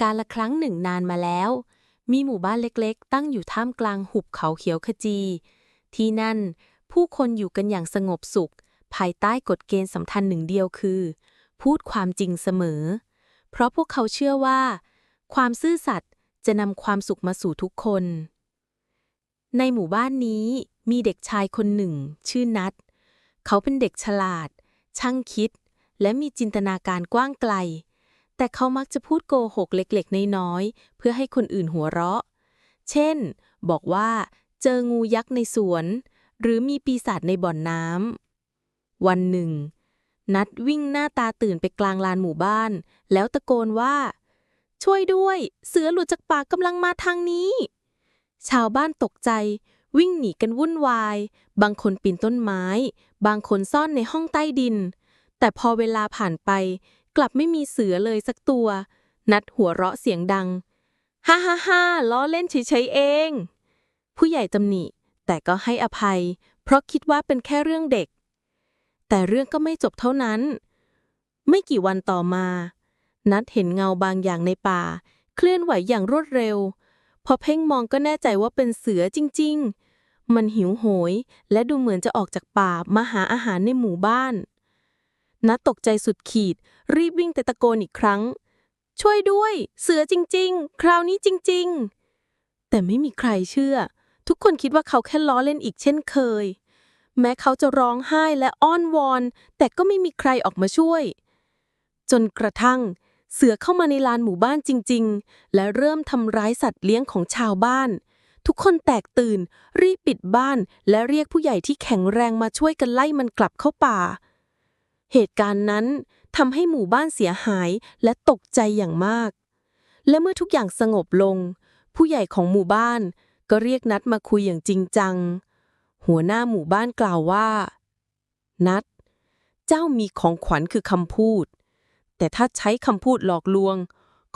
การละครั้งหนึ่งนานมาแล้ว มีหมู่บ้านเล็กๆ ตั้งอยู่ท่ามกลางหุบเขาเขียวขจี ที่นั่น ผู้คนอยู่กันอย่างสงบสุข ภายใต้กฎเกณฑ์สำคัญหนึ่งเดียวคือ พูดความจริงเสมอ เพราะพวกเขาเชื่อว่า ความซื่อสัตย์จะนำความสุขมาสู่ทุกคน ในหมู่บ้านนี้มีเด็กชายคนหนึ่ง ชื่อนัทเขาเป็นเด็กฉลาด ช่างคิด และมีจินตนาการกว้างไกล แต่เขามักจะพูดโกหกเล็กๆ น้อยๆ เพื่อให้คนอื่นหัวเราะ เช่น บอกว่าเจองูยักษ์ในสวน หรือมีปีศาจในบ่อนน้ำ วันหนึ่ง นัดวิ่งหน้าตาตื่นไปกลางลานหมู่บ้าน แล้วตะโกนว่า ช่วยด้วย เสือหลุดจากปากกำลังมาทางนี้ ชาวบ้านตกใจ วิ่งหนีกันวุ่นวาย บางคนปีนต้นไม้ บางคนซ่อนในห้องใต้ดิน แต่พอเวลาผ่านไป กลับไม่มีเสือเลยสักตัว นัดหัวเราะเสียงดัง ฮ่าฮ่าฮ่าล้อเล่นเฉยๆเอง ผู้ใหญ่ตำหนิ แต่ก็ให้อภัย เพราะคิดว่าเป็นแค่เรื่องเด็ก แต่เรื่องก็ไม่จบเท่านั้น ไม่กี่วันต่อมา นัดเห็นเงาบางอย่างในป่า เคลื่อนไหวอย่างรวดเร็ว พอเพ่งมองก็แน่ใจว่าเป็นเสือจริง ๆ มันหิวโหย และดูเหมือนจะออกจากป่ามาหาอาหารในหมู่บ้าน นัดตกใจสุดขีด รีบวิ่งแต่ตะโกนอีกครั้ง ช่วยด้วย เสือจริง ๆ คราวนี้จริง ๆ แต่ไม่มีใครเชื่อ ทุกคนคิดว่าเขาแค่ล้อเล่นอีกเช่นเคย แม้เขาจะร้องไห้และอ้อนวอน แต่ก็ไม่มีใครออกมาช่วย จนกระทั่ง เสือเข้ามาในลานหมู่บ้านจริง ๆ และเริ่มทำร้ายสัตว์เลี้ยงของชาวบ้านทุกคนแตกตื่น รีบปิดบ้าน และเรียกผู้ใหญ่ที่แข็งแรงมาช่วยกันไล่มันกลับเข้าป่า เหตุการณ์นั้นทำให้หมู่บ้านเสียหายและตกใจอย่างมาก และเมื่อทุกอย่างสงบลง ผู้ใหญ่ของหมู่บ้านก็เรียกนัดมาคุยอย่างจริงจัง หัวหน้าหมู่บ้านกล่าวว่า นัด เจ้ามีของขวัญคือคำพูด แต่ถ้าใช้คำพูดหลอกลวง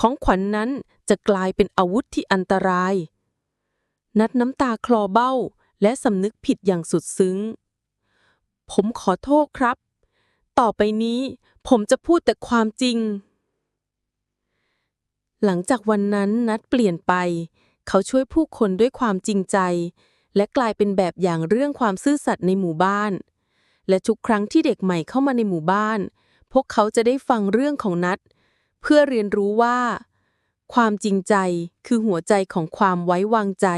ของขวัญนนั้นจะกลายเป็นอาวุธที่อันตราย นัดน้ำตาคลอเบ้าและสำนึกผิดอย่างสุดซึ้ง ผมขอโทษครับ ต่อไปนี้ ผมจะพูดแต่ความจริง หลังจากวันนั้นนัดเปลี่ยนไป เขาช่วยผู้คนด้วยความจริงใจ และกลายเป็นแบบอย่างเรื่องความซื่อสัตย์ในหมู่บ้าน และทุกครั้งที่เด็กใหม่เข้ามาในหมู่บ้าน พวกเขาจะได้ฟังเรื่องของนัด เพื่อเรียนรู้ว่า ความจริงใจคือหัวใจของความไว้วางใจ